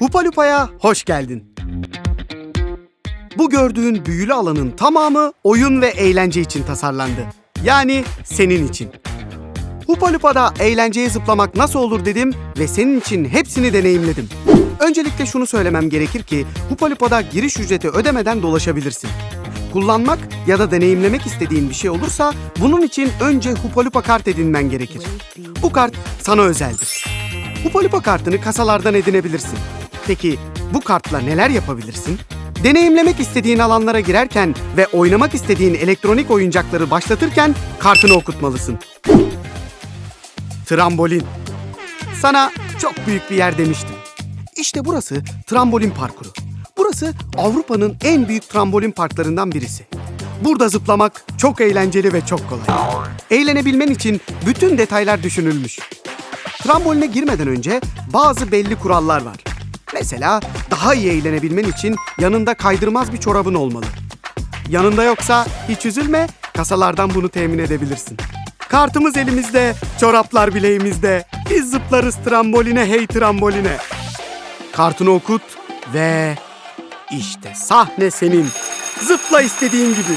Hupalupa'ya hoş geldin. Bu gördüğün büyülü alanın tamamı oyun ve eğlence için tasarlandı. Yani senin için. Hupalupa'da eğlenceye zıplamak nasıl olur dedim ve senin için hepsini deneyimledim. Öncelikle şunu söylemem gerekir ki Hupalupa'da giriş ücreti ödemeden dolaşabilirsin. Kullanmak ya da deneyimlemek istediğin bir şey olursa bunun için önce Hupalupa kart edinmen gerekir. Bu kart sana özeldir. Hupalupa kartını kasalardan edinebilirsin. Peki bu kartla neler yapabilirsin? Deneyimlemek istediğin alanlara girerken ve oynamak istediğin elektronik oyuncakları başlatırken kartını okutmalısın. Trambolin. Sana çok büyük bir yer demiştim. İşte burası trambolin parkuru. Burası Avrupa'nın en büyük trambolin parklarından birisi. Burada zıplamak çok eğlenceli ve çok kolay. Eğlenebilmen için bütün detaylar düşünülmüş. Tramboline girmeden önce bazı belli kurallar var. Mesela daha iyi eğlenebilmen için yanında kaydırmaz bir çorabın olmalı. Yanında yoksa hiç üzülme, kasalardan bunu temin edebilirsin. Kartımız elimizde, çoraplar bileğimizde. Biz zıplarız tramboline hey tramboline. Kartını okut ve işte sahne senin. Zıpla istediğin gibi.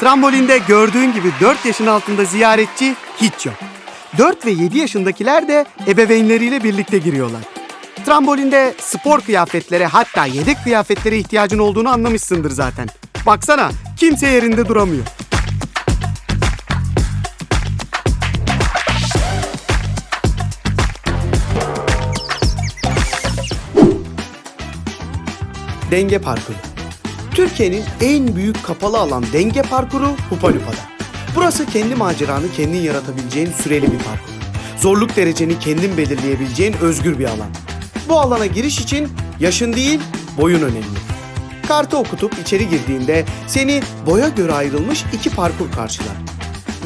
Trambolinde gördüğün gibi 4 yaşın altında ziyaretçi hiç yok. 4 ve 7 yaşındakiler de ebeveynleriyle birlikte giriyorlar. Trambolinde spor kıyafetlere hatta yedek kıyafetlere ihtiyacın olduğunu anlamışsındır zaten. Baksana kimse yerinde duramıyor. Denge parkuru. Türkiye'nin en büyük kapalı alan denge parkuru Hupalupa'da. Burası kendi maceranı kendin yaratabileceğin süreli bir parkur. Zorluk dereceni kendin belirleyebileceğin özgür bir alan. Bu alana giriş için yaşın değil, boyun önemli. Kartı okutup içeri girdiğinde seni boya göre ayrılmış iki parkur karşılar.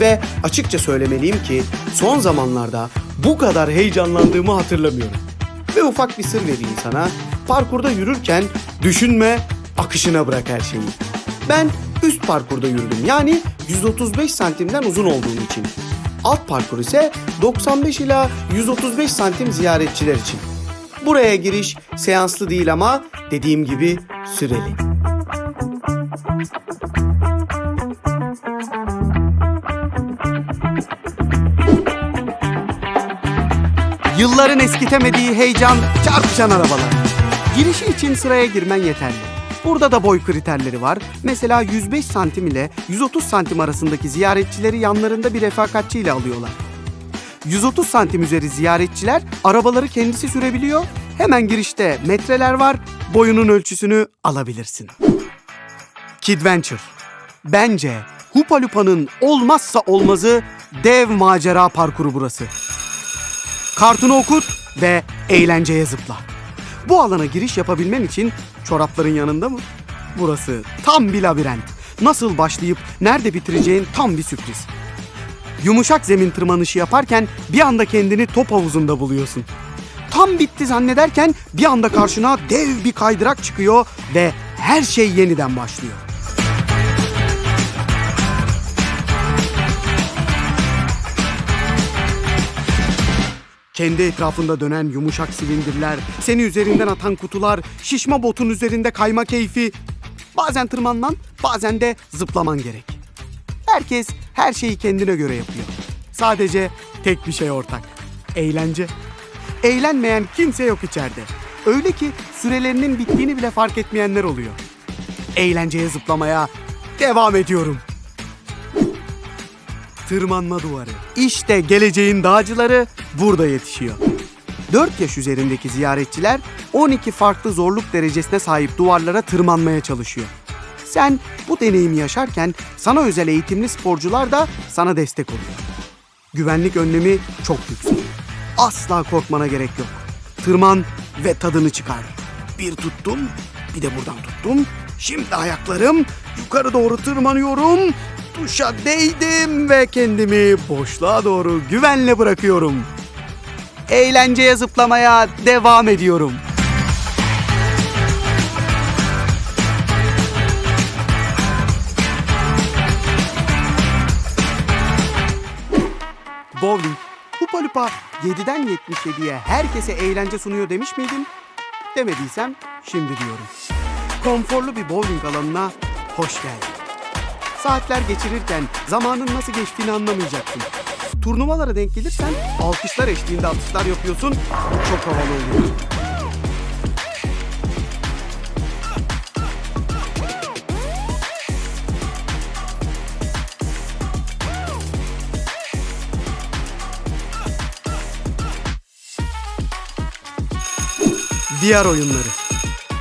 Ve açıkça söylemeliyim ki son zamanlarda bu kadar heyecanlandığımı hatırlamıyorum. Ve ufak bir sır vereyim sana. Parkurda yürürken düşünme, akışına bırak her şeyi. Ben üst parkurda yürüdüm. Yani 135 santimden uzun olduğum için. Alt parkur ise 95 ila 135 santim ziyaretçiler için. Buraya giriş seanslı değil ama dediğim gibi süreli. Yılların eskitemediği heyecan, çarpışan arabalar. Girişi için sıraya girmen yeterli. Burada da boy kriterleri var. Mesela 105 santim ile 130 santim arasındaki ziyaretçileri yanlarında bir refakatçi ile alıyorlar. 130 santim üzeri ziyaretçiler arabaları kendisi sürebiliyor. Hemen girişte metreler var. Boyunun ölçüsünü alabilirsin. Kidventure. Bence Hupalupa'nın olmazsa olmazı dev macera parkuru burası. Kartını okut ve eğlenceye zıpla. Bu alana giriş yapabilmen için çorapların yanında mı? Burası tam bir labirent. Nasıl başlayıp nerede bitireceğin tam bir sürpriz. Yumuşak zemin tırmanışı yaparken bir anda kendini top havuzunda buluyorsun. Tam bitti zannederken bir anda karşına dev bir kaydırak çıkıyor ve her şey yeniden başlıyor. Kendi etrafında dönen yumuşak silindirler, seni üzerinden atan kutular, şişma botun üzerinde kayma keyfi. Bazen tırmanman, bazen de zıplaman gerek. Herkes her şeyi kendine göre yapıyor. Sadece tek bir şey ortak. Eğlence. Eğlenmeyen kimse yok içeride. Öyle ki sürelerinin bittiğini bile fark etmeyenler oluyor. Eğlenceye zıplamaya devam ediyorum. Tırmanma duvarı. İşte geleceğin dağcıları burada yetişiyor. 4 yaş üzerindeki ziyaretçiler 12 farklı zorluk derecesine sahip duvarlara tırmanmaya çalışıyor. Sen bu deneyimi yaşarken sana özel eğitimli sporcular da sana destek oluyor. Güvenlik önlemi çok yüksek. Asla korkmana gerek yok. Tırman ve tadını çıkar. Bir tuttum, bir de buradan tuttum. Şimdi ayaklarım yukarı doğru tırmanıyorum. Tuşa değdim ve kendimi boşluğa doğru güvenle bırakıyorum. Eğlenceye zıplamaya devam ediyorum. Lupa 7'den 77'ye herkese eğlence sunuyor demiş miydim? Demediysem şimdi diyorum. Konforlu bir bowling alanına hoş geldin. Saatler geçirirken zamanın nasıl geçtiğini anlamayacaksın. Turnuvalara denk gelirsen alkışlar eşliğinde atışlar yapıyorsun. Çok havalı oluyor. VR oyunları.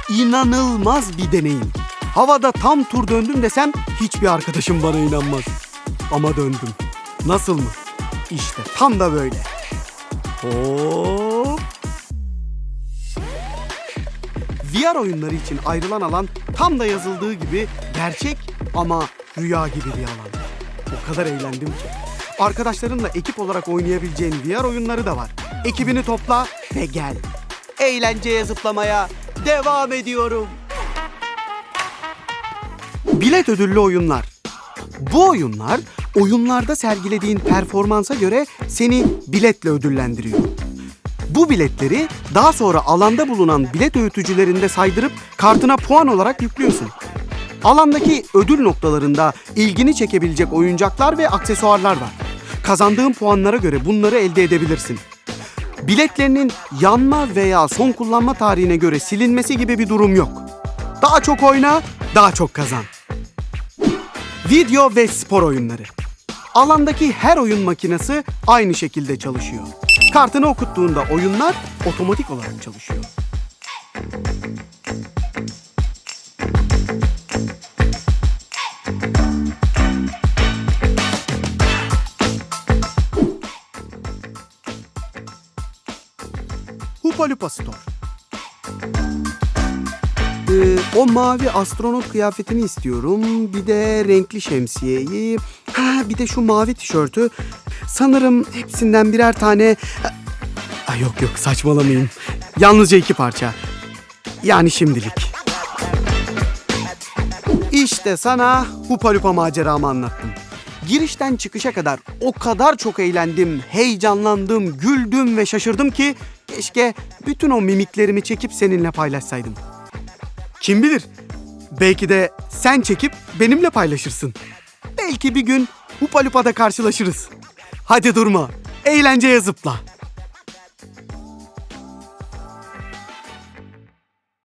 İnanılmaz bir deneyim. Havada tam tur döndüm desem hiçbir arkadaşım bana inanmaz. Ama döndüm. Nasıl mı? İşte tam da böyle. Hop. VR oyunları için ayrılan alan tam da yazıldığı gibi gerçek ama rüya gibi bir alan. O kadar eğlendim ki. Arkadaşlarınla ekip olarak oynayabileceğin VR oyunları da var. Ekibini topla ve gel. Eğlenceye zıplamaya devam ediyorum. Bilet ödüllü oyunlar. Bu oyunlar oyunlarda sergilediğin performansa göre seni biletle ödüllendiriyor. Bu biletleri daha sonra alanda bulunan bilet öğütücülerinde saydırıp kartına puan olarak yüklüyorsun. Alandaki ödül noktalarında ilgini çekebilecek oyuncaklar ve aksesuarlar var. Kazandığın puanlara göre bunları elde edebilirsin. Biletlerinin yanma veya son kullanma tarihine göre silinmesi gibi bir durum yok. Daha çok oyna, daha çok kazan. Video ve spor oyunları. Alandaki her oyun makinesi aynı şekilde çalışıyor. Kartını okuttuğunda oyunlar otomatik olarak çalışıyor. Hupa Lupa Store. Ee, o mavi astronot kıyafetini istiyorum. Bir de renkli şemsiyeyi. Ha, bir de şu mavi tişörtü. Sanırım hepsinden birer tane... Ay yok yok saçmalamayın. Yalnızca iki parça. Yani şimdilik. İşte sana Hupa Lupa maceramı anlattım. Girişten çıkışa kadar o kadar çok eğlendim, heyecanlandım, güldüm ve şaşırdım ki keşke bütün o mimiklerimi çekip seninle paylaşsaydım. Kim bilir? Belki de sen çekip benimle paylaşırsın. Belki bir gün Hupa Lupa'da karşılaşırız. Hadi durma, eğlenceye zıpla.